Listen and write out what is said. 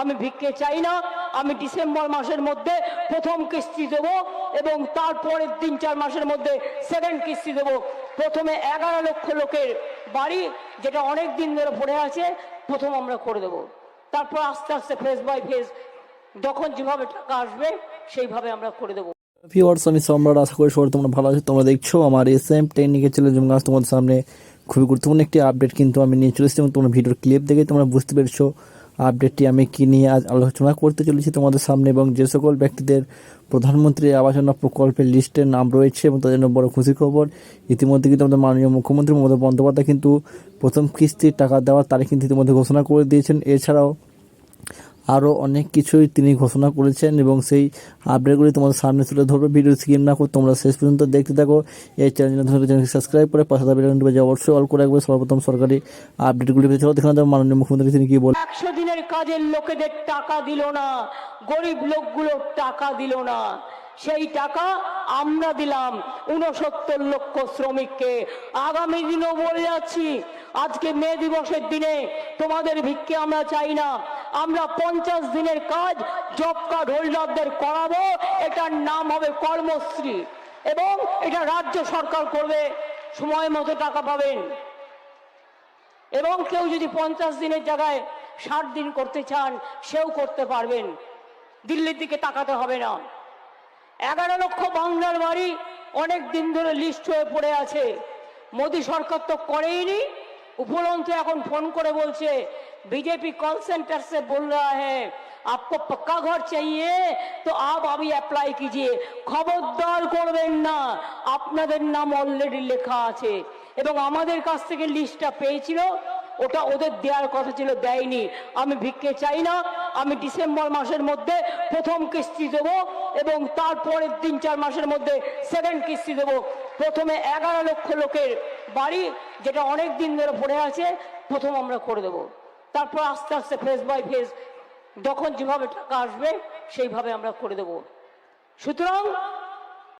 আমি ভিক্ষে চাই না, আমি ডিসেম্বর মাসের মধ্যে প্রথম কিস্তি দেব এবং তারপরের তিন চার মাসের মধ্যে সেকেন্ড কিস্তি দেব। প্রথমে এগারো লক্ষ লোকের বাড়ি, যেটা অনেক দিন ধরে পড়ে আছে, প্রথম আমরা করে দেব। তারপর আস্তে আস্তে ফেস বাই ফেস যখন যেভাবে টাকা আসবে, সেইভাবে আমরা করে দেবো। ভিওয়ার্স আমি সম্রাট, আশা করি সবাই তোমরা ভালো আছো। তোমরা দেখছ আমার এস এম টেকনিকের চ্যানেল যেমন তোমাদের সামনে খুবই গুরুত্বপূর্ণ একটি আপডেট কিন্তু আমি নিয়ে চলে এসেছি এবং তোমরা ভিডিওর ক্লিপ দেখে তোমরা বুঝতে পেরেছ আপডেটটি আমি কি নিয়ে আজ আলোচনা করতে চলেছি তোমাদের সামনে এবং যে সকল ব্যক্তিদের প্রধানমন্ত্রী আবাস যোজনা প্রকল্পের লিস্টের নাম রয়েছে এবং তাদের জন্য বড় খুশি খবর, ইতিমধ্যে কিন্তু আমাদের মাননীয় মুখ্যমন্ত্রী মমতা বন্দ্যোপাধ্যায় কিন্তু প্রথম কিস্তির টাকা দেওয়ার তারিখ কিন্তু ইতিমধ্যে ঘোষণা করে দিয়েছেন। এছাড়াও আরও অনেক কিছুই তিনি ঘোষণা করেছেন এবং সেই আপডেটগুলি তোমাদের সামনে তুলে ধরবে। ভিডিও স্কিপ না করে তোমরা শেষ পর্যন্ত দেখতে থাকো। এই চ্যানেল চ্যানেলকে সাবস্ক্রাইব করে পাশে থাকা বেলন বাজে অবশ্যই অল করে রাখবে। সর্বপ্রথম সরকারি আপডেটগুলি পেতে চলো। মাননীয় মুখ্যমন্ত্রী তিনি কি বলেন একশো দিনের কাজের লোকেদের টাকা দিল না। গরিব লোকগুলোর টাকা দিল না। সেই টাকা আমরা দিলাম উনসত্তর লক্ষ শ্রমিককে। আগামী দিনও বলে যাচ্ছি, আজকে মে দিবসের দিনে তোমাদের ভিক্ষে আমরা চাই না। আমরা পঞ্চাশ দিনের কাজ জব কার্ড হোল্ডারদের করাবো। এটার নাম হবে কর্মশ্রী। এবং এটা রাজ্য সরকার করবে। সময় মতো টাকা পাবেন। এবং কেউ যদি পঞ্চাশ দিনের জায়গায় ষাট দিন করতে চান, সেও করতে পারবেন। দিল্লির দিকে তাকাতে হবে না। এগারো লক্ষ বাংলার বাড়ি অনেক দিন ধরে লিস্ট হয়ে পড়ে আছে। মোদী সরকার তো করেইনি। উপরন্তু এখন ফোন করে বলছে बीजेपी कॉल सेंटर से बोल रहा है आपको पक्का घर चाहिए तो आप अभी अप्लाई कीजिए খবরদার করবেন না আপনাদের নাম অলরেডি লেখা আছে এবং আমাদের কাছ থেকে লিস্টটা পেয়েছিল ওটা ওদের দেওয়ার কথা ছিল দেয়নি আমি ভিক্ষে চাই না আমি ডিসেম্বর মাসের মধ্যে প্রথম কিস্তি দেব এবং তারপরের তিন চার মাসের মধ্যে সেকেন্ড কিস্তি দেব প্রথমে এগারো লক্ষ লোকের বাড়ি যেটা অনেক দিন ধরে পড়ে আছে প্রথম আমরা করে দেব তারপর আস্তে আস্তে ফেস বাই ফেস যখন যেভাবে টাকা আসবে, সেইভাবে আমরা করে দেব। সুতরাং